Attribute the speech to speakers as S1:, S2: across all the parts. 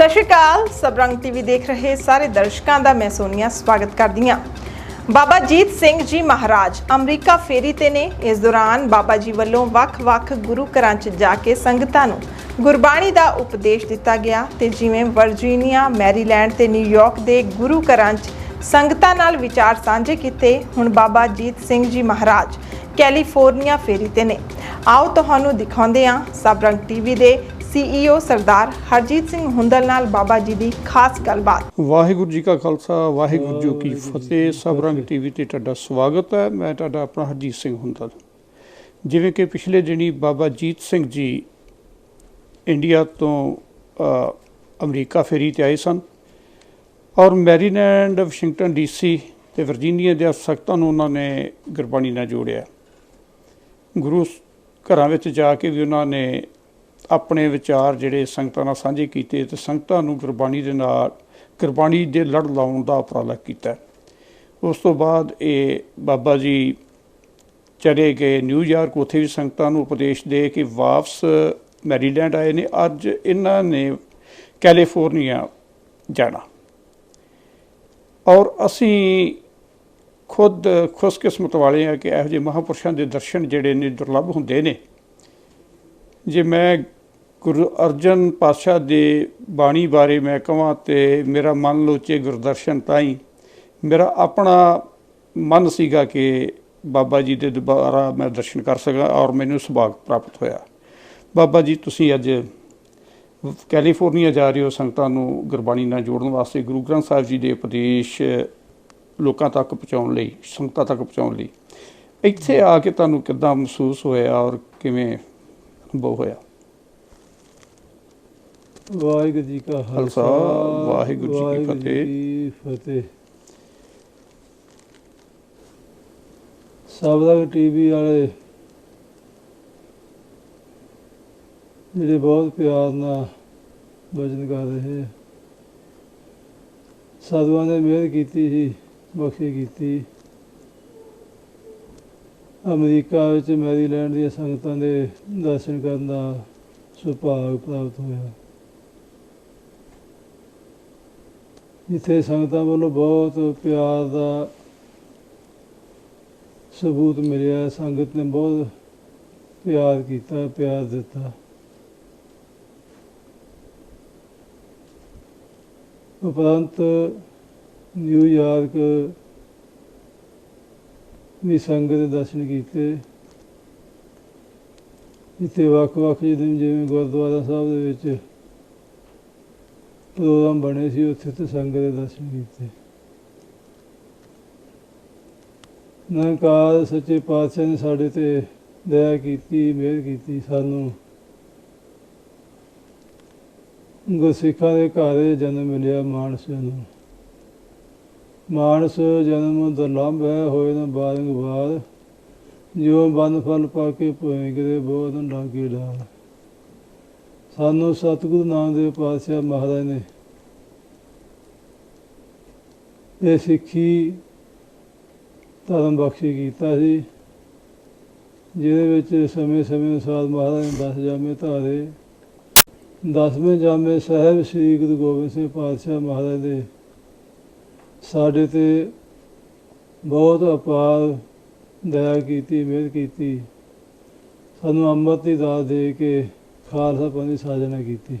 S1: ਸਤਿ ਸ਼੍ਰੀ ਅਕਾਲ। ਸਬਰੰਗ ਟੀਵੀ ਦੇਖ ਰਹੇ ਸਾਰੇ ਦਰਸ਼ਕਾਂ ਦਾ ਮੈਂ ਸੋਨੀਆ, ਸਵਾਗਤ ਕਰਦੀ ਹਾਂ। ਬਾਬਾ ਜੀਤ ਸਿੰਘ ਜੀ ਮਹਾਰਾਜ ਅਮਰੀਕਾ ਫੇਰੀ ਤੇ ਨੇ। ਇਸ ਦੌਰਾਨ ਬਾਬਾ ਜੀ ਵੱਲੋਂ ਵੱਖ-ਵੱਖ ਗੁਰੂ ਘਰਾਂ 'ਚ ਜਾ ਕੇ ਸੰਗਤਾਂ ਨੂੰ ਗੁਰਬਾਣੀ ਦਾ ਉਪਦੇਸ਼ ਦਿੱਤਾ ਗਿਆ ਤੇ ਜਿਵੇਂ ਵਰਜੀਨੀਆ, ਮੈਰੀਲੈਂਡ ਤੇ ਨਿਊਯਾਰਕ ਦੇ ਗੁਰੂ ਘਰਾਂ 'ਚ ਸੰਗਤਾਂ ਨਾਲ ਵਿਚਾਰ ਸਾਂਝੇ ਕੀਤੇ, ਹੁਣ ਬਾਬਾ ਜੀਤ ਸਿੰਘ ਜੀ ਮਹਾਰਾਜ ਕੈਲੀਫੋਰਨੀਆ ਫੇਰੀ ਤੇ ਨੇ। ਆਓ ਤੁਹਾਨੂੰ ਦਿਖਾਉਂਦੇ ਹਾਂ ਸਬਰੰਗ ਟੀਵੀ ਦੇ ਸੀਈਓ ਸਰਦਾਰ ਹਰਜੀਤ ਸਿੰਘ ਹੁੰਦਲ ਨਾਲ ਬਾਬਾ ਜੀ ਦੀ ਖਾਸ ਗੱਲਬਾਤ।
S2: ਵਾਹਿਗੁਰੂ ਜੀ ਕਾ ਖਾਲਸਾ, ਵਾਹਿਗੁਰੂ ਜੀ ਕੀ ਫਤਿਹ। ਸਭ ਰੰਗ ਟੀਵੀ ਤੇ ਤੁਹਾਡਾ ਸਵਾਗਤ ਹੈ। ਮੈਂ ਤੁਹਾਡਾ ਆਪਣਾ ਹਰਜੀਤ ਸਿੰਘ ਹੁੰਦਲ। ਜਿਵੇਂ ਕਿ ਪਿਛਲੇ ਦਿਨੀ ਬਾਬਾ ਜੀਤ ਸਿੰਘ ਜੀ ਇੰਡੀਆ ਤੋਂ ਅਮਰੀਕਾ ਫੇਰੀ ਤੇ ਆਏ ਸਨ ਔਰ ਮੈਰੀਲੈਂਡ, ਵਾਸ਼ਿੰਗਟਨ ਡੀਸੀ ਤੇ ਵਰਜੀਨੀਆ ਦੇ ਸਖਤਾਂ ਨੂੰ ਉਹਨਾਂ ਨੇ ਗੁਰਬਾਣੀ ਨਾਲ ਜੋੜਿਆ। ਗੁਰੂ ਘਰਾਂ ਵਿੱਚ ਜਾ ਕੇ ਵੀ ਉਹਨਾਂ ਨੇ ਆਪਣੇ ਵਿਚਾਰ ਜਿਹੜੇ ਸੰਗਤਾਂ ਨਾਲ ਸਾਂਝੇ ਕੀਤੇ ਤੇ ਸੰਗਤਾਂ ਨੂੰ ਗੁਰਬਾਣੀ ਦੇ ਨਾਲ, ਗੁਰਬਾਣੀ ਦੇ ਲੜ ਲਾਉਣ ਦਾ ਉਪਰਾਲਾ ਕੀਤਾ। ਉਸ ਤੋਂ ਬਾਅਦ ਇਹ ਬਾਬਾ ਜੀ ਚਲੇ ਗਏ ਨਿਊਯਾਰਕ ਉੱਥੇ ਵੀ ਸੰਗਤਾਂ ਨੂੰ ਉਪਦੇਸ਼ ਦੇ ਕੇ ਵਾਪਸ ਮੈਰੀਲੈਂਡ ਆਏ ਨੇ। ਅੱਜ ਇਹਨਾਂ ਨੇ ਕੈਲੀਫੋਰਨੀਆ ਜਾਣਾ। ਔਰ ਅਸੀਂ ਖੁਦ ਖੁਸ਼ਕਿਸਮਤ ਵਾਲੇ ਆ ਕਿ ਇਹੋ ਜਿਹੇ ਮਹਾਪੁਰਸ਼ਾਂ ਦੇ ਦਰਸ਼ਨ ਜਿਹੜੇ ਨੇ ਦੁਰਲੱਭ ਹੁੰਦੇ ਨੇ। ਜੇ ਮੈਂ ਗੁਰੂ ਅਰਜਨ ਪਾਤਸ਼ਾਹ ਦੇ ਬਾਣੀ ਬਾਰੇ ਮੈਂ ਕਹਾਂ ਤੇ ਮੇਰਾ ਮਨ ਲੋਚੇ ਗੁਰਦਰਸ਼ਨ ਤਾਈ। ਮੇਰਾ ਆਪਣਾ ਮਨ ਸੀਗਾ ਕਿ ਬਾਬਾ ਜੀ ਦੇ ਦੁਬਾਰਾ ਮੈਂ ਦਰਸ਼ਨ ਕਰ ਸਕਾਂ ਔਰ ਮੈਨੂੰ ਸੁਭਾਗ ਪ੍ਰਾਪਤ ਹੋਇਆ। ਬਾਬਾ ਜੀ, ਤੁਸੀਂ ਅੱਜ ਕੈਲੀਫੋਰਨੀਆ ਜਾ ਰਹੇ ਹੋ, ਸੰਗਤਾਂ ਨੂੰ ਗੁਰਬਾਣੀ ਨਾਲ ਜੋੜਨ ਵਾਸਤੇ ਗੁਰੂ ਗ੍ਰੰਥ ਸਾਹਿਬ ਜੀ ਦੇ ਉਪਦੇਸ਼ ਲੋਕਾਂ ਤੱਕ ਪਹੁੰਚਾਉਣ ਲਈ, ਸੰਗਤਾਂ ਤੱਕ ਪਹੁੰਚਾਉਣ ਲਈ। ਇੱਥੇ ਆ ਕੇ ਤੁਹਾਨੂੰ ਕਿੱਦਾਂ ਮਹਿਸੂਸ ਹੋਇਆ ਔਰ ਕਿਵੇਂ ਅਨੁਭਵ ਹੋਇਆ?
S3: ਵਾਹਿਗੁਰੂ ਜੀ ਕਾ
S2: ਖਾਲਸਾ, ਵਾਹਿਗੁਰੂ ਜੀ ਕੀ ਫਤਿਹ।
S3: ਫਤਿਹ। ਸਬਦਾ ਟੀਵੀ ਵਾਲੇ ਜਿਹੜੇ ਬਹੁਤ ਪਿਆਰ ਨਾਲ ਭਜਨ ਕਰ ਰਹੇ ਸਾਧੂਆਂ ਨੇ ਮਿਹਰ ਕੀਤੀ ਸੀ ਬਖਸ਼ੀ ਕੀਤੀ। ਅਮਰੀਕਾ ਵਿੱਚ ਮੈਰੀਲੈਂਡ ਦੀਆਂ ਸੰਗਤਾਂ ਦੇ ਦਰਸ਼ਨ ਕਰਨ ਦਾ ਸੁਭਾਗ ਪ੍ਰਾਪਤ ਹੋਇਆ। ਜਿੱਥੇ ਸੰਗਤਾਂ ਵੱਲੋਂ ਬਹੁਤ ਪਿਆਰ ਦਾ ਸਬੂਤ ਮਿਲਿਆ, ਸੰਗਤ ਨੇ ਬਹੁਤ ਪਿਆਰ ਕੀਤਾ, ਪਿਆਰ ਦਿੱਤਾ। ਉਪਰੰਤ ਨਿਊਯਾਰਕ ਵੀ ਸੰਗਤ ਦੇ ਦਰਸ਼ਨ ਕੀਤੇ। ਜਿੱਥੇ ਵੱਖ-ਵੱਖ ਜਿਵੇਂ ਜਿਵੇਂ ਗੁਰਦੁਆਰਾ ਸਾਹਿਬ ਦੇ ਵਿੱਚ ਪ੍ਰੋਗਰਾਮ ਬਣੇ ਸੀ ਉੱਥੇ ਤੇ ਸੰਗਤ ਦੇ ਦਰਸ਼ਨ ਕੀਤੇ। ਨਕਾਰ ਸੱਚੇ ਪਾਤਸ਼ਾਹ ਨੇ ਸਾਡੇ ਤੇ ਦਇਆ ਕੀਤੀ, ਮਿਹਰ ਕੀਤੀ, ਸਾਨੂੰ ਗੁਰਸਿੱਖਾਂ ਦੇ ਘਰ ਜਨਮ ਮਿਲਿਆ ਮਾਨਸ ਨੂੰ। ਮਾਨਸ ਜਨਮ ਦੁਰਲਭ ਹੈ, ਹੋਏ ਨਾ ਬਾਰੰਗ ਜੋ ਬੰਨ ਫਲ ਪਾ ਕੇ ਭੋਏ ਗਰੇ ਬੋਧਨ ਲਾਗੇ ਡਾਲ। ਸਾਨੂੰ ਸਤਿਗੁਰੂ ਨਾਮਦੇਵ ਪਾਤਸ਼ਾਹ ਮਹਾਰਾਜ ਨੇ ਇਹ ਸਿੱਖੀ ਧਰਮ ਬਖਸ਼ੀ ਕੀਤਾ ਸੀ, ਜਿਹਦੇ ਵਿੱਚ ਸਮੇਂ-ਸਮੇਂ ਅਨੁਸਾਰ ਮਹਾਰਾਜ ਨੇ ਦਸ ਜਾਮੇ ਧਾਰੇ, ਦਸਵੇਂ ਜਾਮੇ ਸਾਹਿਬ ਸ੍ਰੀ ਗੁਰੂ ਗੋਬਿੰਦ ਸਿੰਘ ਪਾਤਸ਼ਾਹ ਮਹਾਰਾਜ ਦੇ ਸਾਡੇ ਤੇ ਬਹੁਤ ਅਪਾਰ ਦਇਆ ਕੀਤੀ, ਮਿਹਰ ਕੀਤੀ, ਸਾਨੂੰ ਅੰਮ੍ਰਿਤ ਦੀ ਦਾਤ ਦੇ ਕੇ ਖਾਲਸਾ ਪੰਥ ਦੀ ਸਾਜਨਾ ਕੀਤੀ।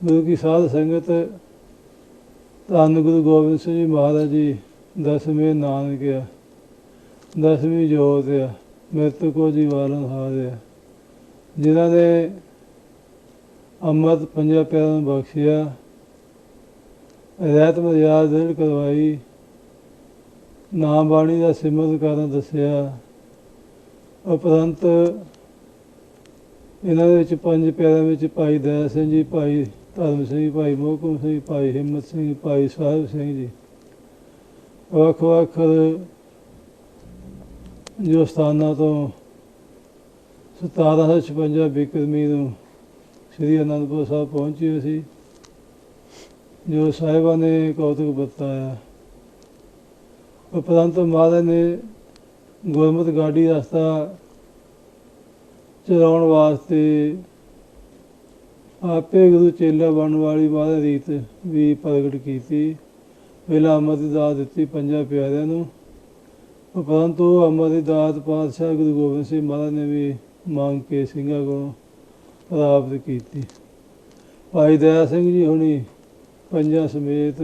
S3: ਗੁਰੂ ਕੀ ਸਾਧ ਸੰਗਤ, ਧੰਨ ਗੁਰੂ ਗੋਬਿੰਦ ਸਿੰਘ ਜੀ ਮਹਾਰਾਜ ਜੀ, ਦਸਵੇਂ ਨਾਨਕ ਆ, ਦਸਵੀਂ ਜੋਤ ਆ ਮ੍ਰਿਤ ਕੋ ਜੀਵਾਰਨ ਆ। ਜਿਨ੍ਹਾਂ ਨੇ ਅੰਮ੍ਰਿਤ ਪੰਜਾ ਪਿਆਰਾਂ ਨੂੰ ਬਖਸ਼ਿਆ, ਰਹਿਤ ਮਰਿਆਦ ਦਿਲ ਕਰਵਾਈ ਨਾਮ ਬਾਣੀ ਦਾ ਸਿਮਰਨ ਕਰਨ ਦੱਸਿਆ, ਉਪਰੰਤ ਇਹਨਾਂ ਦੇ ਵਿੱਚ ਪੰਜ ਪਿਆਰਿਆਂ ਵਿੱਚ ਭਾਈ ਦਇਆ ਸਿੰਘ ਜੀ, ਭਾਈ ਧਰਮ ਸਿੰਘ ਭਾਈ ਮੋਹਕਮ ਸਿੰਘ ਭਾਈ ਹਿੰਮਤ ਸਿੰਘ ਭਾਈ ਸਾਹਿਬ ਸਿੰਘ ਜੀ। ਵੱਖ ਵੱਖ ਜੋ ਸਥਾਨਾਂ ਤੋਂ 1756 ਬਿਕਰਮੀ ਨੂੰ ਸ੍ਰੀ ਅਨੰਦਪੁਰ ਸਾਹਿਬ ਪਹੁੰਚੇ ਸੀ, ਜੋ ਸਾਹਿਬਾਂ ਨੇ ਕੌਤਕ ਬਤਾਇਆ ਉਪਰੰਤ ਮਹਾਰਾਜ ਨੇ ਗੁਰਮਤਿ ਗਾਡੀ ਰਸਤਾ ਚਲਾਉਣ ਵਾਸਤੇ ਆਪੇ ਗੁਰੂ ਚੇਲਾ ਬਣਨ ਵਾਲੀ ਮਾਤਾ ਰੀਤ ਵੀ ਪ੍ਰਗਟ ਕੀਤੀ। ਪਹਿਲਾਂ ਅੰਮ੍ਰਿਤ ਦੀ ਦਾਤ ਦਿੱਤੀ ਪੰਜਾਂ ਪਿਆਰਿਆਂ ਨੂੰ। ਉਪਰੰਤੂ ਅੰਮ੍ਰਿਤ ਦੀ ਦਾਤ ਪਾਤਸ਼ਾਹ ਗੁਰੂ ਗੋਬਿੰਦ ਸਿੰਘ ਮਹਾਰਾਜ ਨੇ ਵੀ ਮੰਗ ਕੇ ਸਿੰਘਾਂ ਕੋਲੋਂ ਪ੍ਰਾਪਤ ਕੀਤੀ। ਭਾਈ ਦਇਆ ਸਿੰਘ ਜੀ ਹੁਣੀ ਪੰਜਾਂ ਸਮੇਤ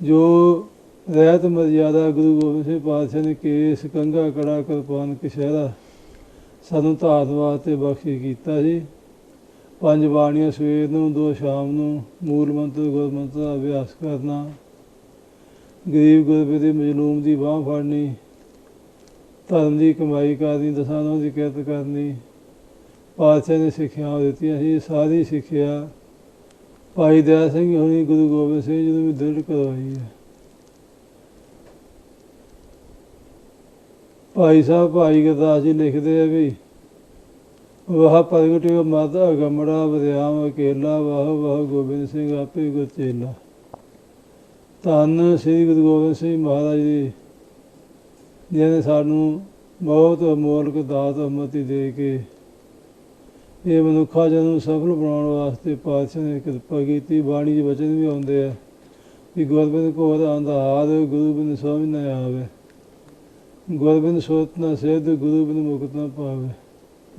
S3: ਜੋ ਰਹਿਤ ਮਰਜ਼ਾਦਾ ਗੁਰੂ ਗੋਬਿੰਦ ਸਿੰਘ ਪਾਤਸ਼ਾਹ ਨੇ ਕੇਸ, ਕੰਘਾ, ਕੜਾ, ਕਿਰਪਾਨ ਕਸ਼ਹਿਰਾ ਸਾਨੂੰ ਧਾਤ ਵਾਸਤੇ ਬਖਸ਼ਿਸ਼ ਕੀਤਾ ਸੀ ਪੰਜ ਬਾਣੀਆਂ ਸਵੇਰ ਨੂੰ, ਦੋ ਸ਼ਾਮ ਨੂੰ, ਮੂਲ ਮੰਤਰ ਗੁਰਮੰਤਰ ਦਾ ਅਭਿਆਸ ਕਰਨਾ। ਗਰੀਬ ਗੁਰਬੇ ਦੇ ਮਜਲੂਮ ਦੀ ਬਾਹ ਫੜਨੀ। ਧਰਮ ਦੀ ਕਮਾਈ ਕਰਨੀ, ਦਸਾਂ ਦੀ ਕਿਰਤ ਕਰਨੀ। ਪਾਤਸ਼ਾਹ ਨੇ ਸਿੱਖਿਆਵਾਂ ਦਿੱਤੀਆਂ ਸੀ, ਸਾਰੀ ਸਿੱਖਿਆ ਭਾਈ ਦਇਆ ਸਿੰਘ ਹੋਣੀ ਗੁਰੂ ਗੋਬਿੰਦ ਸਿੰਘ ਜੀ ਨੂੰ ਵੀ ਦਿਲ ਕਰਵਾਈ ਹੈ। ਭਾਈ ਸਾਹਿਬ, ਭਾਈ ਗੁਰਦਾਸ ਜੀ ਲਿਖਦੇ ਆ ਵੀ ਵਾਹ ਪ੍ਰਗਟਿਓ ਮਾਤਾ ਗਮੜਾ ਬਰਿਆਮ ਅਕੇਲਾ ਵਾਹ ਵਾਹ ਗੋਬਿੰਦ ਸਿੰਘ ਆਪੇ ਗੁਰਚੇਲਾ ਧੰਨ ਸ੍ਰੀ ਗੁਰੂ ਗੋਬਿੰਦ ਸਿੰਘ ਮਹਾਰਾਜ ਜੀ, ਜਿਹਨੇ ਸਾਨੂੰ ਬਹੁਤ ਅਮੋਲਕ ਦਾਤ ਅਮਤੀ ਦੇ ਕੇ ਇਹ ਮਨੁੱਖਾ ਜਨ ਨੂੰ ਸਫਲ ਬਣਾਉਣ ਵਾਸਤੇ ਪਾਤਸ਼ਾਹ ਨੇ ਕਿਰਪਾ ਕੀਤੀ। ਬਾਣੀ ਦੇ ਵਚਨ ਵੀ ਆਉਂਦੇ ਆ ਕਿ ਗੁਰਬਿੰਦ ਕੋ ਆਂਦਾ ਹਾਰ ਗੁਰੂ ਬਿਨ ਸੋਮਿ ਨਾ ਆਵੇ। ਗੁਰਬਿੰਦ ਸੋਤ ਨਾ ਸੇਧ, ਗੁਰੂ ਬਿਨ ਮੁਕਤ ਨਾ ਪਾਵੇ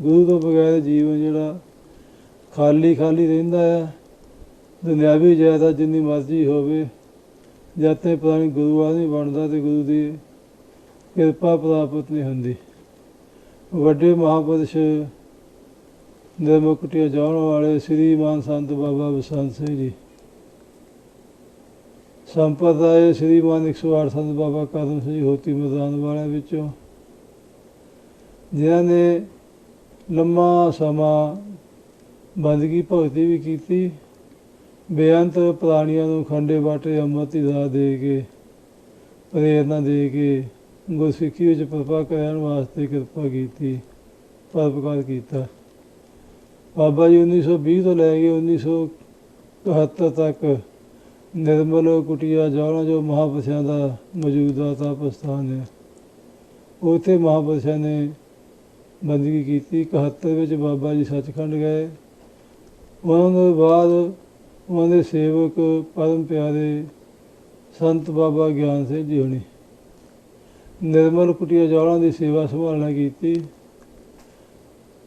S3: ਗੁਰੂ ਤੋਂ ਬਗੈਰ ਜੀਵਨ ਜਿਹੜਾ ਖਾਲੀ ਖਾਲੀ ਰਹਿੰਦਾ ਆ, ਦੁਨਿਆਵੀ ਜਾਇਦਾਦ ਜਿੰਨੀ ਮਰਜ਼ੀ ਹੋਵੇ, ਜਦ ਤੱਕ ਪੁਰਾਣੀ ਗੁਰੂ ਆਦਮੀ ਬਣਦਾ ਤੇ ਗੁਰੂ ਦੀ ਕਿਰਪਾ ਪ੍ਰਾਪਤ ਨਹੀਂ ਹੁੰਦੀ। ਵੱਡੇ ਮਹਾਪੁਰਸ਼ ਦੇ ਜਾਣ ਵਾਲੇ ਸ੍ਰੀ ਮਾਨ ਸੰਤ ਬਾਬਾ ਬਸੰਤ ਸਿੰਘ ਜੀ ਸੰਪਰਦਾਇ ਸ੍ਰੀ ਮਾਨ 108 ਸੰਤ ਬਾਬਾ ਕਰਮ ਸਿੰਘ ਹੋਤੀ ਮੈਦਾਨ ਵਾਲਿਆਂ ਵਿੱਚੋਂ, ਜਿਨ੍ਹਾਂ ਨੇ ਲੰਮਾ ਸਮਾਂ ਬੰਦਗੀ ਭਗਤੀ ਵੀ ਕੀਤੀ, ਬੇਅੰਤ ਪ੍ਰਾਣੀਆਂ ਨੂੰ ਖੰਡੇ ਬਾਟੇ ਅੰਮ੍ਰਿਤ ਦਾ ਦੇ ਕੇ, ਪ੍ਰੇਰਨਾ ਦੇ ਕੇ ਗੁਰਸਿੱਖੀ ਵਿੱਚ ਪ੍ਰਭਾ ਕਰਨ ਵਾਸਤੇ ਕਿਰਪਾ ਕੀਤੀ ਪਰਪਕਾਰ ਕੀਤਾ। ਬਾਬਾ ਜੀ 1920 ਤੋਂ ਲੈ ਕੇ 1971 ਤੱਕ ਨਿਰਮਲ ਕੁਟੀਆ ਜੌਲਾ ਜੋ ਮਹਾਪੁਰਸ਼ਾਂ ਦਾ ਮੌਜੂਦਾ ਤਪ ਸਥਾਨ ਹੈ। ਉੱਥੇ ਮਹਾਪੁਰਸ਼ਾਂ ਨੇ ਬੰਦਗੀ ਕੀਤੀ 71 ਵਿੱਚ ਬਾਬਾ ਜੀ ਸੱਚਖੰਡ ਗਏ। ਉਹਨਾਂ ਤੋਂ ਬਾਅਦ ਉਹਨਾਂ ਦੇ ਸੇਵਕ ਪਰਮ ਪਿਆਰੇ ਸੰਤ ਬਾਬਾ ਗਿਆਨ ਸਿੰਘ ਜੀ ਹੋਣੀ ਨਿਰਮਲ ਕੁਟੀਆ ਜੌਲਾਂ ਦੀ ਸੇਵਾ ਸੰਭਾਲਣਾ ਕੀਤੀ।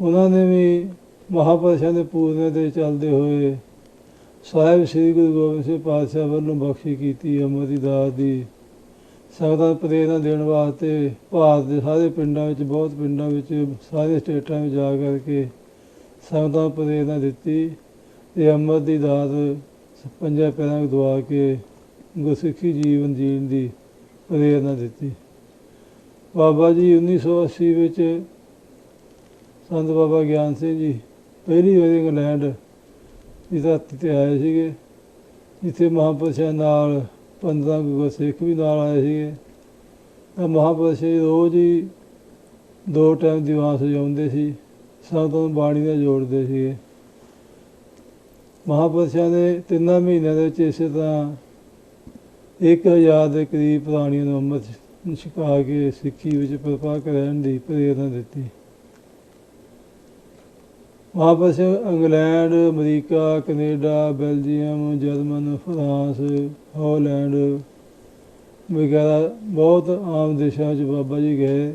S3: ਉਹਨਾਂ ਨੇ ਵੀ ਮਹਾਪੁਰਸ਼ਾਂ ਦੇ ਪੂਰਨੇ ਤੇ ਚੱਲਦੇ ਹੋਏ ਸਾਹਿਬ ਸ੍ਰੀ ਗੁਰੂ ਗੋਬਿੰਦ ਸਿੰਘ ਪਾਤਸ਼ਾਹ ਵੱਲੋਂ ਬਖਸ਼ੀ ਕੀਤੀ ਅੰਮ੍ਰਿਤ ਦੀ। ਦਾਤ ਦੀ ਸੰਗਤਾਂ ਨੂੰ ਪ੍ਰੇਰਨਾ ਦੇਣ ਵਾਸਤੇ ਭਾਰਤ ਦੇ ਸਾਰੇ ਪਿੰਡਾਂ ਵਿੱਚ, ਬਹੁਤ ਪਿੰਡਾਂ ਵਿੱਚ, ਸਾਰੇ ਸਟੇਟਾਂ ਵਿੱਚ ਜਾ ਕਰਕੇ ਸੰਗਤਾਂ ਨੂੰ ਪ੍ਰੇਰਨਾ ਦਿੱਤੀ ਤੇ ਅੰਮ੍ਰਿਤ ਦੀ ਦਾਤ ਪੰਜਾਂ ਪੈਰਾਂ ਦਵਾ ਕੇ ਗੁਰਸਿੱਖੀ ਜੀਵਨ ਜੀਣ ਦੀ ਪ੍ਰੇਰਨਾ ਦਿੱਤੀ। ਬਾਬਾ ਜੀ 1980 ਵਿੱਚ ਸੰਤ ਬਾਬਾ ਗਿਆਨ ਸਿੰਘ ਜੀ ਪਹਿਲੀ ਵਾਰੀ ਇੰਗਲੈਂਡ ਦੀ ਧਰਤੀ ਤੇ ਆਏ ਸੀਗੇ। ਜਿੱਥੇ ਮਹਾਂਪੁਰਸ਼ਾਂ ਨਾਲ 15 ਗੁਰਸਿੱਖ ਵੀ ਨਾਲ ਆਏ ਸੀਗੇ। ਤਾਂ ਮਹਾਂਪੁਰਸ਼ ਰੋਜ਼ ਹੀ ਦੋ ਟਾਈਮ ਦੀਵਾਨ ਸਜਾਉਂਦੇ ਸੀ। ਸੰਗਤਾਂ ਨੂੰ ਬਾਣੀ ਨਾਲ ਜੋੜਦੇ ਸੀਗੇ। ਮਹਾਂਪੁਰਸ਼ਾਂ ਨੇ ਤਿੰਨਾਂ ਮਹੀਨਿਆਂ ਦੇ ਵਿੱਚ ਇਸੇ ਤਰ੍ਹਾਂ 1000 ਦੇ ਕਰੀਬ ਪ੍ਰਾਣੀਆਂ ਨੂੰ ਅੰਮ੍ਰਿਤ ਛਕਾ ਕੇ ਸਿੱਖੀ ਵਿੱਚ ਪ੍ਰਪਾ ਕਰਨ ਦੀ ਪ੍ਰੇਰਨਾ ਦਿੱਤੀ। ਮਹਾਂਪੁਰਸ਼ England, America, Canada, Belgium, German, France, Holland ਵਗੈਰਾ ਬਹੁਤ ਆਮ ਦੇਸ਼ਾਂ 'ਚ ਬਾਬਾ ਜੀ ਗਏ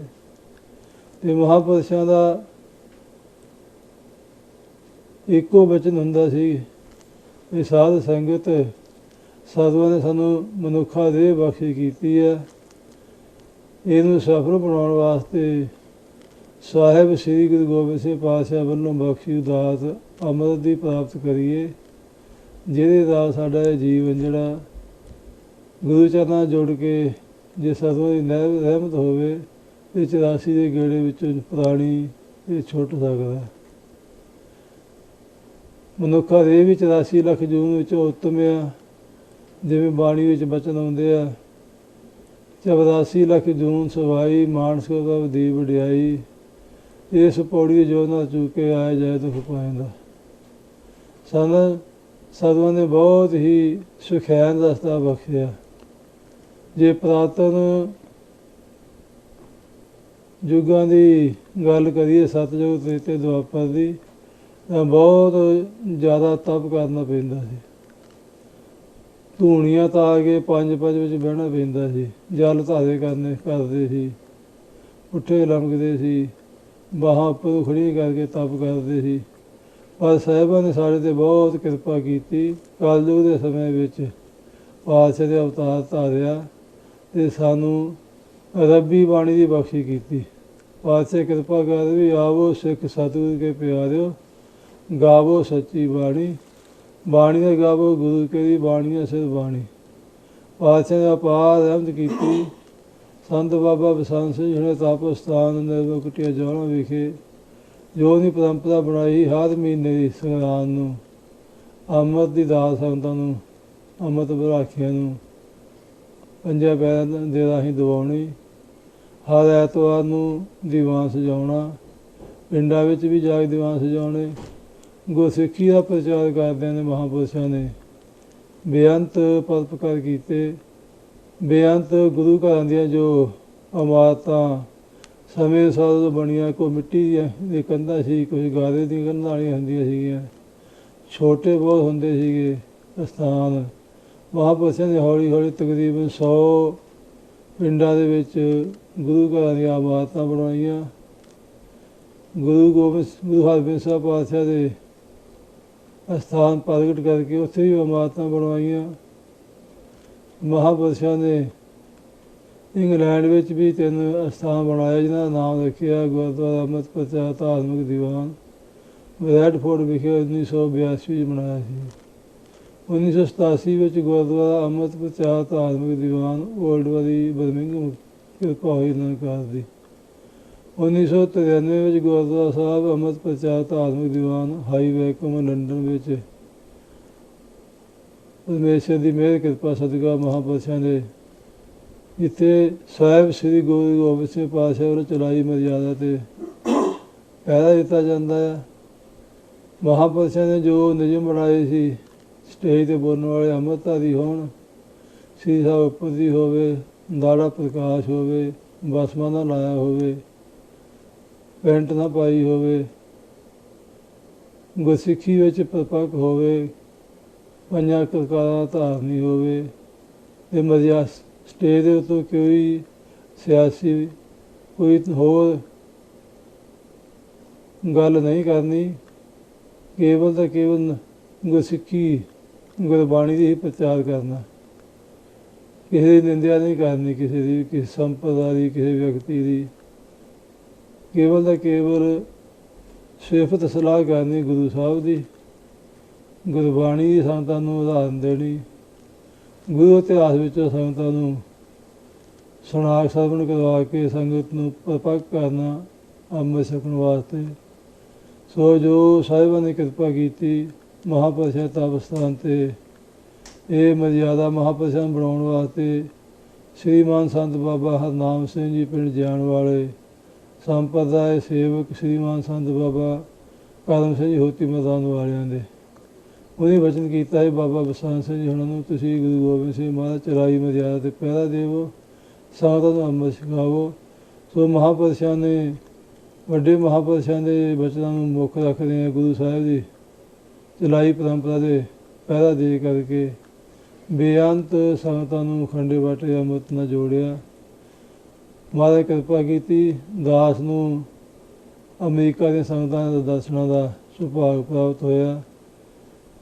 S3: ਤੇ ਮਹਾਂਪੁਰਸ਼ਾਂ ਦਾ ਇੱਕੋ ਵਚਨ ਹੁੰਦਾ ਸੀ ਇਹ ਸਾਧ ਸੰਗਤ, ਸਾਧੂਆਂ ਨੇ ਸਾਨੂੰ ਮਨੁੱਖਾ ਦੇ ਬਖਸ਼ੀ ਕੀਤੀ ਹੈ, ਇਹਨੂੰ ਸਫਲ ਬਣਾਉਣ ਵਾਸਤੇ ਸਾਹਿਬ ਸ੍ਰੀ ਗੁਰੂ ਗੋਬਿੰਦ ਸਿੰਘ ਪਾਤਸ਼ਾਹ ਵੱਲੋਂ ਬਖਸ਼ੀ ਦਾਤ ਅੰਮ੍ਰਿਤ ਦੀ ਪ੍ਰਾਪਤ ਕਰੀਏ, ਜਿਹਦੇ ਦਾ ਸਾਡਾ ਇਹ ਜੀਵਨ ਜਿਹੜਾ ਗੁਰੂ ਚਰਨਾਂ ਜੁੜ ਕੇ ਜੇ ਸਤਿਗੁਰੂ ਦੀ ਰਹਿਮਤ ਹੋਵੇ, ਤੇ 84 ਦੇ ਗੇੜੇ ਵਿੱਚੋਂ ਪ੍ਰਾਣੀ ਇਹ ਛੁੱਟ ਸਕਦਾ ਹੈ। ਮਨੁੱਖਾ ਦੇ ਵੀ 84 ਲੱਖ ਜੂਨ ਵਿੱਚੋਂ ਉੱਤਮ ਆ, ਜਿਵੇਂ ਬਾਣੀ ਵਿੱਚ ਬਚਨ ਆਉਂਦੇ ਆ 84 ਲੱਖ ਜੂਨ ਸਵਾਈ ਮਾਨਸ ਕੋ ਦੀ ਵਡਿਆਈ ਇਸ ਪੌੜੀ ਜੋ ਨਾ ਚੁੱਕੇ ਆਏ ਜਾਏ ਤਾਂ ਪਾਏਂਦਾ ਸਾਨੂੰ, ਸਾਧੂਆਂ ਨੇ ਬਹੁਤ ਹੀ ਸੁਖੈਨ ਰਸਤਾ ਬਖਸ਼ਿਆ। ਜੇ ਪ੍ਰਾਤਨ ਯੁੱਗਾਂ ਦੀ ਗੱਲ ਕਰੀਏ ਸਤਜੁਗ ਤੇ ਦੁਆਪਰ ਦੀ, ਤਾਂ ਬਹੁਤ ਜ਼ਿਆਦਾ ਤਪ ਕਰਨਾ ਪੈਂਦਾ ਸੀ। ਧੂਣੀਆਂ ਤਾਂ ਆ ਕੇ ਪੰਜ ਪੰਜ ਵਿੱਚ ਬਹਿਣਾ ਪੈਂਦਾ ਸੀ। ਜਲ ਧਾਰੇ ਕਰਨੇ, ਕਰਦੇ ਸੀ। ਉੱਠੇ ਲੰਮਕਦੇ ਸੀ। ਬਾਹਾਂ ਉੱਪਰ ਖੜੀ ਕਰਕੇ ਤਪ ਕਰਦੇ ਸੀ। ਪਰ ਸਾਹਿਬਾਂ ਨੇ ਸਾਡੇ ਤੇ ਬਹੁਤ ਕਿਰਪਾ ਕੀਤੀ। ਕਲਯੁਗ ਦੇ ਸਮੇਂ ਵਿੱਚ ਪਾਤਸ਼ਾਹ ਦੇ ਅਵਤਾਰ ਧਾਰਿਆ ਤੇ ਸਾਨੂੰ ਰੱਬੀ ਬਾਣੀ ਦੀ ਬਖਸ਼ੀ ਕੀਤੀ। ਪਾਤਸ਼ਾਹ ਕਿਰਪਾ ਕਰ ਵੀ ਆਵੋ ਸਿੱਖ ਸਤਿਗੁਰ ਕੇ ਪਿਆਰਿਓ, ਗਾਵੋ ਸੱਚੀ ਬਾਣੀ। ਬਾਣੀ ਦਾ ਗਾਵੋ ਗੁਰੂ ਕੇ ਦੀ ਬਾਣੀ ਹੈ ਸਿਰ ਬਾਣੀ। ਪਾਤਸ਼ਾਹ ਨੇ ਅਪਾਰ ਰਹਿਮਤ ਕੀਤੀ। ਸੰਤ ਬਾਬਾ ਬਸੰਤ ਸਿੰਘ ਜੀ ਨੇ ਤਪ ਸਥਾਨ ਨਿਰਮਲ ਕੁਟੀਆ ਜੋਣਾ ਵਿਖੇ ਜੋ ਦੀ ਪਰੰਪਰਾ ਬਣਾਈ ਹਰ ਮਹੀਨੇ ਦੀ ਸੰਗਰਾਂਦ ਨੂੰ, ਅੰਮ੍ਰਿਤ ਦੀ ਦਾਤ ਸੰਗਤਾਂ ਨੂੰ, ਅੰਮ੍ਰਿਤ ਬਰਾਖੀਆਂ ਨੂੰ, ਪੰਜਾਂ ਪੈਰਾਂ ਦੇ ਰਾਹੀਂ ਦਵਾਉਣੀ, ਹਰ ਐਤਵਾਰ ਨੂੰ ਦੀਵਾਨ ਸਜਾਉਣਾ, ਪਿੰਡਾਂ ਵਿੱਚ ਵੀ ਜਾ ਕੇ ਦੀਵਾਨ ਸਜਾਉਣੇ, ਗੁਰਸਿੱਖੀ ਦਾ ਪ੍ਰਚਾਰ ਕਰਦੇ ਨੇ ਮਹਾਂਪੁਰਸ਼ਾਂ ਨੇ ਬੇਅੰਤ ਪਰਪਕਾਰ ਕੀਤੇ। ਬੇਅੰਤ ਗੁਰੂ ਘਰਾਂ ਦੀਆਂ ਜੋ ਇਮਾਰਤਾਂ ਸਮੇਂ ਸਾਲ ਬਣੀਆਂ, ਕੋਈ ਮਿੱਟੀ ਦੀਆਂ ਦੇ ਕੰਧਾਂ ਸੀ ਕੋਈ ਗਾਰੇ ਦੀਆਂ ਕੰਧਾਂ ਵਾਲੀਆਂ ਹੁੰਦੀਆਂ ਸੀਗੀਆਂ। ਛੋਟੇ ਬਹੁਤ ਹੁੰਦੇ ਸੀਗੇ ਸਥਾਨ ਮਹਾਂਪੁਰਸ਼ਾਂ ਨੇ ਹੌਲੀ ਹੌਲੀ ਤਕਰੀਬਨ 100 ਪਿੰਡਾਂ ਦੇ ਵਿੱਚ ਗੁਰੂ ਘਰਾਂ ਦੀਆਂ ਇਮਾਰਤਾਂ ਬਣਾਈਆਂ। ਗੁਰੂ ਗੋਬਿੰਦ, ਗੁਰੂ ਹਰਗੋਬਿੰਦ ਸਾਹਿਬ ਪਾਤਸ਼ਾਹ ਦੇ ਅਸਥਾਨ ਪ੍ਰਗਟ ਕਰਕੇ ਉੱਥੇ ਵੀ ਇਮਾਰਤਾਂ ਬਣਵਾਈਆਂ। ਮਹਾਂਪੁਰਸ਼ਾਂ ਨੇ ਇੰਗਲੈਂਡ ਵਿੱਚ ਵੀ ਤਿੰਨ ਅਸਥਾਨ ਬਣਾਏ, ਜਿਨ੍ਹਾਂ ਦਾ ਨਾਮ ਰੱਖਿਆ ਗੁਰਦੁਆਰਾ ਅੰਮ੍ਰਿਤ ਪ੍ਰਚਾਰ ਧਾਰਮਿਕ ਦੀਵਾਨ। ਰੈਡਫੋਰਡ ਵਿਖੇ 1982 ਵਿੱਚ ਬਣਾਇਆ ਸੀ। 1987 ਵਿੱਚ ਗੁਰਦੁਆਰਾ ਅੰਮ੍ਰਿਤ ਪ੍ਰਚਾਰ ਧਾਰਮਿਕ ਦੀਵਾਨ ਓਲਡ ਬਰਮਿੰਗਮ ਕਿਰਪਾ ਹੋਈ ਨਨਕਾਰ ਦੀ 1993 ਵਿੱਚ ਗੁਰਦੁਆਰਾ ਸਾਹਿਬ ਅੰਮ੍ਰਿਤ ਪ੍ਰਚਾਰ ਧਾਰਮਿਕ ਦੀਵਾਨ ਹਾਈ ਵੈਕਮ ਲੰਡਨ ਵਿੱਚ ਪਰਮੇਸ਼ਰ ਦੀ ਮਿਹਰ, ਕਿਰਪਾ ਸਦਕਾ ਮਹਾਂਪੁਰਸ਼ਾਂ ਦੇ। ਜਿੱਥੇ ਸਾਹਿਬ ਸ੍ਰੀ ਗੁਰੂ ਗੋਬਿੰਦ ਸਿੰਘ ਪਾਤਸ਼ਾਹ ਵੱਲੋਂ ਚਲਾਈ ਮਰਿਆਦਾ ਤੇ ਪਹਿਰਾ ਦਿੱਤਾ ਜਾਂਦਾ ਹੈ ਮਹਾਂਪੁਰਸ਼ਾਂ ਨੇ ਜੋ ਨਿਯਮ ਬਣਾਏ ਸੀ, ਸਟੇਜ ਤੇ ਬੋਲਣ ਵਾਲੇ ਅੰਮ੍ਰਿਤਧਾਰੀ ਹੋਣ, ਸ੍ਰੀ ਸਾਹਿਬ ਉੱਪਰ ਦੀ ਹੋਵੇ, ਦਾੜਾ ਪ੍ਰਕਾਸ਼ ਹੋਵੇ ਬਸਮਾ ਨਾ ਲਾਇਆ ਹੋਵੇ, ਪੈਂਟ ਨਾ ਪਾਈ ਹੋਵੇ, ਗੁਰਸਿੱਖੀ ਵਿੱਚ ਪਰਪੱਕ ਹੋਵੇ ਪੰਜਾਂ ਕਲਕਾਰਾਂ ਧਾਰਨੀ ਹੋਵੇ। ਤੇ ਮਰਿਆ ਸਟੇਜ ਦੇ ਉੱਤੇ ਕੋਈ ਸਿਆਸੀ ਕੋਈ ਹੋਰ ਗੱਲ ਨਹੀਂ ਕਰਨੀ। ਕੇਵਲ ਤਾਂ ਕੇਵਲ ਗੁਰਸਿੱਖੀ ਗੁਰਬਾਣੀ ਦੀ ਹੀ ਪ੍ਰਚਾਰ ਕਰਨਾ। ਕਿਸੇ ਦੀ ਨਿੰਦਿਆ ਨਹੀਂ ਕਰਨੀ ਕਿਸੇ ਦੀ, ਕਿਸੇ ਸੰਪਰਦਾ ਦੀ, ਕਿਸੇ ਵਿਅਕਤੀ ਦੀ। ਕੇਵਲ ਦਾ ਕੇਵਲ ਸਿਫਤ ਸਲਾਹ ਕਰਨੀ ਗੁਰੂ ਸਾਹਿਬ ਦੀ। ਗੁਰਬਾਣੀ ਦੀ ਸੰਗਤਾਂ ਨੂੰ ਉਦਾਹਰਨ ਦੇਣੀ। ਗੁਰੂ ਇਤਿਹਾਸ ਵਿੱਚ ਸੰਗਤਾਂ ਨੂੰ ਸੁਣਾ ਸਰਵਣ ਕਰਵਾ ਕੇ ਸੰਗਤ ਨੂੰ ਪਰਪੱਕ ਕਰਨਾ ਅੰਮ੍ਰਿਤ ਛਕਣ ਵਾਸਤੇ। ਸੋ ਜੋ ਸਾਹਿਬਾਂ ਨੇ ਕਿਰਪਾ ਕੀਤੀ ਮਹਾਪੁਰਸ਼ਾਂ ਤਪ ਸਥਾਨ ਤੇ, ਇਹ ਮਰਿਆਦਾ ਮਹਾਪੁਰਸ਼ਾਂ ਬਣਾਉਣ ਵਾਸਤੇ ਸ੍ਰੀਮਾਨ ਸੰਤ ਬਾਬਾ ਹਰਨਾਮ ਸਿੰਘ ਜੀ ਪਿੰਡ ਜਾਣ ਵਾਲੇ ਸੰਪਰਦਾਇ ਸੇਵਕ ਸ੍ਰੀਮਾਨ ਸੰਤ ਬਾਬਾ ਕਰਮ ਸਿੰਘ ਜੀ ਹੋਤੀ ਮੈਦਾਨ ਵਾਲਿਆਂ ਦੇ। ਉਹਨੇ ਵਚਨ ਕੀਤਾ ਹੈ, ਬਾਬਾ ਬਸੰਤ ਸਿੰਘ ਜੀ ਉਹਨਾਂ ਨੂੰ, ਤੁਸੀਂ ਗੁਰੂ ਗੋਬਿੰਦ ਸਿੰਘ ਮਹਾਰਾਜ ਚਰਾਈ ਮਰਿਆਦਾ ਤੇ ਪਹਿਰਾ ਦੇਵੋ ਸੰਗਤਾਂ ਨੂੰ ਅੰਮ੍ਰਿਤ ਛਕਾਵੋ। ਸੋ ਮਹਾਪੁਰਸ਼ਾਂ ਨੇ, ਵੱਡੇ ਮਹਾਪੁਰਸ਼ਾਂ ਦੇ ਬਚਨਾਂ ਨੂੰ ਮੁੱਖ ਰੱਖਦੇ ਆ ਗੁਰੂ ਸਾਹਿਬ ਦੀ ਚਲਾਈ ਪਰੰਪਰਾ ਦੇ ਪਹਿਰਾ ਦੇ ਕਰਕੇ ਬੇਅੰਤ ਸੰਗਤਾਂ ਨੂੰ ਖੰਡੇ ਬਾਟੇ ਅੰਮ੍ਰਿਤ ਨਾਲ ਜੋੜਿਆ। ਮਹਾਰਾਜ ਕਿਰਪਾ ਕੀਤੀ, ਦਾਸ ਨੂੰ ਅਮਰੀਕਾ ਦੇ ਸੰਗਤਾਂ ਦੇ ਦਰਸ਼ਨਾਂ ਦਾ ਸੁਭਾਗ ਪ੍ਰਾਪਤ ਹੋਇਆ।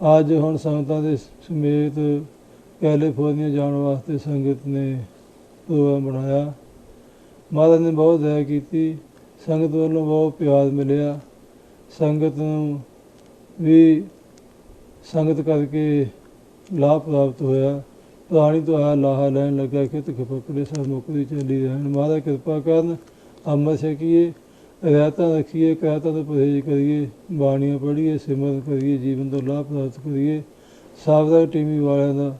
S3: ਅੱਜ ਹੁਣ ਸੰਗਤਾਂ ਦੇ ਸਮੇਤ ਕੈਲੀਫੋਰਨੀਆ ਜਾਣ ਵਾਸਤੇ ਸੰਗਤ ਨੇ ਪ੍ਰੋਗਰਾਮ ਬਣਾਇਆ। ਮਹਾਰਾਜ ਨੇ ਬਹੁਤ ਦਇਆ ਕੀਤੀ। ਸੰਗਤ ਵੱਲੋਂ ਬਹੁਤ ਪਿਆਰ ਮਿਲਿਆ। ਸੰਗਤ ਨੂੰ ਵੀ ਸੰਗਤ ਕਰਕੇ ਲਾਭ ਪ੍ਰਾਪਤ ਹੋਇਆ। ਪੁਰਾਣੀ ਤੋਂ ਆਇਆ ਲਾਹਾ ਲੈਣ ਲੱਗਾ ਕਿ ਤੇ ਖਪਕੜੇ ਸਭ ਮੁਕਦੀ ਚੱਲੀ ਰਹਿਣ। ਮਹਾਰਾਜ ਕਿਰਪਾ ਕਰਨ, ਅੰਮ੍ਰਿਤ ਛਕੀਏ। ਰਹਿਤਾਂ ਰੱਖੀਏ ਕਹਿਤਾਂ ਤੋਂ ਪਰਹੇਜ਼ ਕਰੀਏ ਬਾਣੀਆਂ ਪੜ੍ਹੀਏ ਸਿਮਰਨ ਕਰੀਏ ਜੀਵਨ ਤੋਂ ਲਾਭ ਪ੍ਰਾਪਤ ਕਰੀਏ। ਸਾਵਧਾ ਟੀਵੀ ਵਾਲਿਆਂ ਦਾ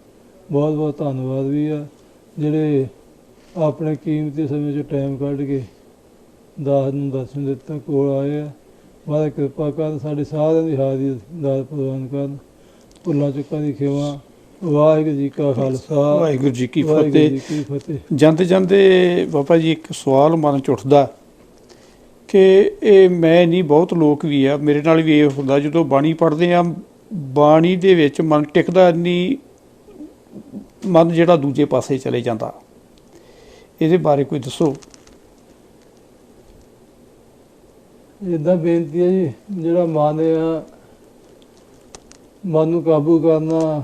S3: ਬਹੁਤ ਬਹੁਤ ਧੰਨਵਾਦ ਵੀ ਆ ਜਿਹੜੇ ਆਪਣੇ ਕੀਮਤੀ ਸਮੇਂ 'ਚ ਟਾਈਮ ਕੱਢ ਕੇ ਦਾਸ ਨੂੰ ਦਰਸ਼ਨ ਦਿੱਤਾ ਕੋਲ ਆਏ ਆ। ਮਹਾਰਾਜ ਕਿਰਪਾ ਕਰਨ ਸਾਡੇ ਸਾਰਿਆਂ ਦੀ ਹਾਜ਼ਰੀ ਦਾਤ ਪ੍ਰਦਾਨ ਕਰਨ। ਭੁੱਲਾਂ ਚੁੱਕਾਂ ਦੀ ਖੇਵਾ ਵਾਹਿਗੁਰੂ ਜੀ ਕਾ ਖਾਲਸਾ।
S2: ਵਾਹਿਗੁਰੂ ਜੀ ਕੀ
S3: ਵਾਹਿਗੁਰੂ
S2: ਫਤਿਹ।
S3: ਜੀ ਕੀ ਫਤਿਹ।
S2: ਜਾਂਦੇ ਜਾਂਦੇ ਬਾਬਾ ਜੀ ਇੱਕ ਸਵਾਲ ਮਨ ਚ ਉੱਠਦਾ। ਕਿ ਇਹ ਮੈਂ ਨਹੀਂ, ਬਹੁਤ ਲੋਕ ਵੀ ਆ, ਮੇਰੇ ਨਾਲ ਵੀ ਇਹ ਹੁੰਦਾ, ਜਦੋਂ ਬਾਣੀ ਪੜ੍ਹਦੇ ਆ ਬਾਣੀ ਦੇ ਵਿੱਚ ਮਨ ਟਿਕਦਾ ਨਹੀਂ, ਮਨ ਜਿਹੜਾ ਦੂਜੇ ਪਾਸੇ ਚਲੇ ਜਾਂਦਾ। ਇਹਦੇ ਬਾਰੇ ਕੋਈ ਦੱਸੋ?
S3: ਇਦਾਂ ਬੇਨਤੀ ਹੈ ਜੀ, ਜਿਹੜਾ ਮਨ ਆ, ਮਨ ਨੂੰ ਕਾਬੂ ਕਰਨਾ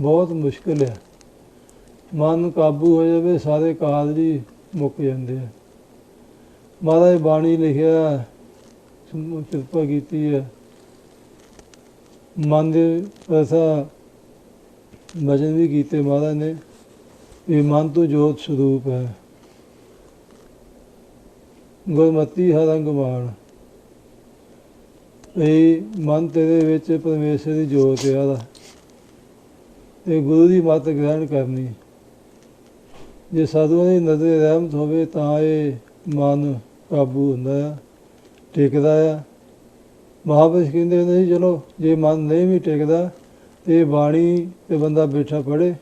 S3: ਬਹੁਤ ਮੁਸ਼ਕਲ ਹੈ। ਮਨ ਨੂੰ ਕਾਬੂ ਹੋ ਜਾਵੇ, ਸਾਰੇ ਕਾਰਜ ਹੀ ਮੁੱਕ ਜਾਂਦੇ ਆ। ਮਹਾਰਾਜ ਬਾਣੀ ਲਿਖਿਆ ਕਿਰਪਾ ਕੀਤੀ ਹੈ। ਮਨ ਦੇ ਐਸਾ ਭਜਨ ਵੀ ਕੀਤੇ ਮਹਾਰਾਜ ਨੇ ਇਹ ਮਨ ਤੋਂ ਜੋਤ ਸਰੂਪ ਹੈ। ਗੁਰਮਤੀ ਹਰੰਗ ਮਾਣ। ਇਹ ਮਨ ਤੇਰੇ ਵਿੱਚ ਪਰਮੇਸ਼ਰ ਦੀ ਜੋਤ ਆ ਦਾ ਤੇ ਗੁਰੂ ਦੀ ਮੱਤ ਗ੍ਰਹਿਣ ਕਰਨੀ। ਜੇ ਸਾਧੂਆਂ ਦੀ ਨਜ਼ਰ ਰਹਿਮਤ ਹੋਵੇ, ਤਾਂ ਇਹ ਮਨ ਕਾਬੂ ਹੁੰਦਾ ਆ, ਟਿਕਦਾ ਆ। ਮਹਾਪੁਰਸ਼ ਕਹਿੰਦੇ ਹੁੰਦੇ ਸੀ, ਚਲੋ, ਜੇ ਮਨ ਨਹੀਂ ਵੀ ਟਿਕਦਾ, ਤੇ ਬਾਣੀ ਤੇ ਬੰਦਾ ਬੈਠਾ ਪੜੇ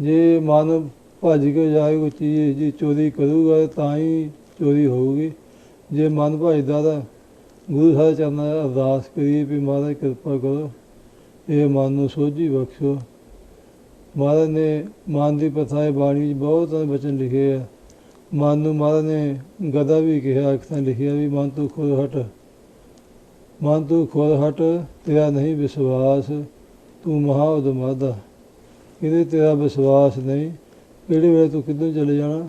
S3: ਜੇ ਮਨ ਭੱਜ ਕੇ ਜਾਏ ਕੋਈ ਚੀਜ਼, ਜੀ ਚੋਰੀ ਕਰੂਗਾ, ਤਾਂ ਹੀ ਚੋਰੀ ਹੋਊਗੀ। ਜੇ ਮਨ ਭਜਦਾ ਤਾਂ ਗੁਰੂ ਸਾਹਿਬ ਚਰਨਾਂ ਅਰਦਾਸ ਕਰੀਏ ਵੀ ਮਹਾਰਾਜ ਕਿਰਪਾ ਕਰੋ, ਇਹ ਮਨ ਨੂੰ ਸੋਝੀ ਬਖਸ਼ੋ। ਮਹਾਰਾਜ ਨੇ ਮਨ ਦੀ ਪਥਾਏ ਬਾਣੀ ਵਿੱਚ ਬਹੁਤ ਸਾਰੇ ਬਚਨ ਲਿਖੇ ਆ। ਮਨ ਨੂੰ ਮਹਾਰਾਜ ਨੇ ਗਦਾ ਵੀ ਕਿਹਾ ਅਖਤਾਂ ਲਿਖਿਆ ਵੀ, ਮਨ ਤੂੰ ਖੁਦ ਹਟ। ਮਨ ਤੂੰ ਖੁਦ ਹਟ, ਤੇਰਾ ਨਹੀਂ ਵਿਸ਼ਵਾਸ, ਤੂੰ ਮਹਾ ਉਦਮਾਦਾ ਇਹਦੇ ਤੇਰਾ ਵਿਸ਼ਵਾਸ ਨਹੀਂ, ਕਿਹੜੇ ਵੇਲੇ ਤੂੰ ਕਿੱਧਰ ਚਲੇ ਜਾਣਾ?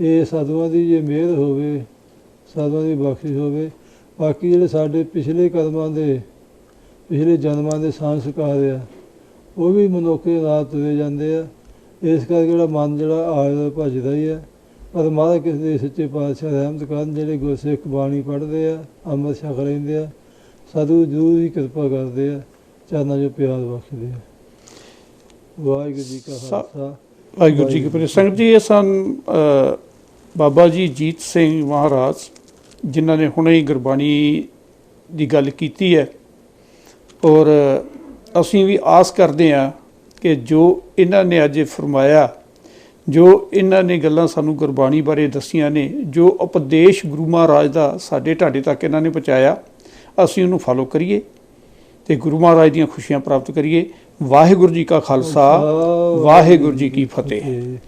S3: ਇਹ ਸਾਧੂਆਂ ਦੀ ਜੇ ਮਿਹਰ ਹੋਵੇ, ਸਾਧੂਆਂ ਦੀ ਬਖਸ਼ਿਸ਼ ਹੋਵੇ, ਬਾਕੀ ਜਿਹੜੇ ਸਾਡੇ ਪਿਛਲੇ ਕਰਮਾਂ ਦੇ, ਪਿਛਲੇ ਜਨਮਾਂ ਦੇ ਸੰਸਕਾਰ ਆ, ਉਹ ਵੀ ਮਨੁੱਖ ਦੇ ਨਾਲ ਤੁਰੇ ਜਾਂਦੇ ਆ। ਇਸ ਕਰਕੇ ਜਿਹੜਾ ਮਨ ਜਿਹੜਾ ਆਇਆ ਭਜਦਾ ਹੀ ਆ। ਪਰ ਮਹਾਰਾਜ ਕਿਸੇ ਦੇ ਸੱਚੇ ਪਾਤਸ਼ਾਹ ਰਹਿਮਤ ਕਰਨ ਜਿਹੜੇ ਗੁਰਸਿੱਖ ਬਾਣੀ ਪੜ੍ਹਦੇ ਆ ਅੰਮ੍ਰਿਤ ਛਕ ਲੈਂਦੇ ਆ ਸਾਧੂ ਜ਼ਰੂਰ ਹੀ ਕਿਰਪਾ ਕਰਦੇ ਆ ਚਰਨਾਂ 'ਚ ਪਿਆਰ ਬਖਸ਼ਦੇ ਆ। ਵਾਹਿਗੁਰੂ ਜੀ ਕਾ ਖਾਲਸਾ।
S2: ਵਾਹਿਗੁਰੂ ਜੀ ਕੀ ਫਤਿਹ। ਸੰਗਤ ਜੀ ਇਹ ਸਨ ਬਾਬਾ ਜੀ ਜੀਤ ਸਿੰਘ ਮਹਾਰਾਜ ਜਿਨ੍ਹਾਂ ਨੇ ਹੁਣੇ ਹੀ ਗੁਰਬਾਣੀ ਦੀ ਗੱਲ ਕੀਤੀ ਹੈ। ਔਰ ਅਸੀਂ ਵੀ ਆਸ ਕਰਦੇ ਹਾਂ ਕਿ ਜੋ ਇਹਨਾਂ ਨੇ ਅੱਜ ਫਰਮਾਇਆ ਜੋ ਇਹਨਾਂ ਨੇ ਗੱਲਾਂ ਸਾਨੂੰ ਗੁਰਬਾਣੀ ਬਾਰੇ ਦੱਸੀਆਂ ਨੇ ਜੋ ਉਪਦੇਸ਼ ਗੁਰੂ ਮਹਾਰਾਜ ਦਾ ਸਾਡੇ ਢਾਡੇ ਤੱਕ ਇਹਨਾਂ ਨੇ ਪਹੁੰਚਾਇਆ ਅਸੀਂ ਉਹਨੂੰ ਫਾਲੋ ਕਰੀਏ ਤੇ ਗੁਰੂ ਮਹਾਰਾਜ ਦੀਆਂ ਖੁਸ਼ੀਆਂ ਪ੍ਰਾਪਤ ਕਰੀਏ। ਵਾਹਿਗੁਰੂ ਜੀ ਕਾ ਖਾਲਸਾ ਵਾਹਿਗੁਰੂ ਜੀ ਕੀ ਫਤਿਹ।
S3: ਫਤਿਹ।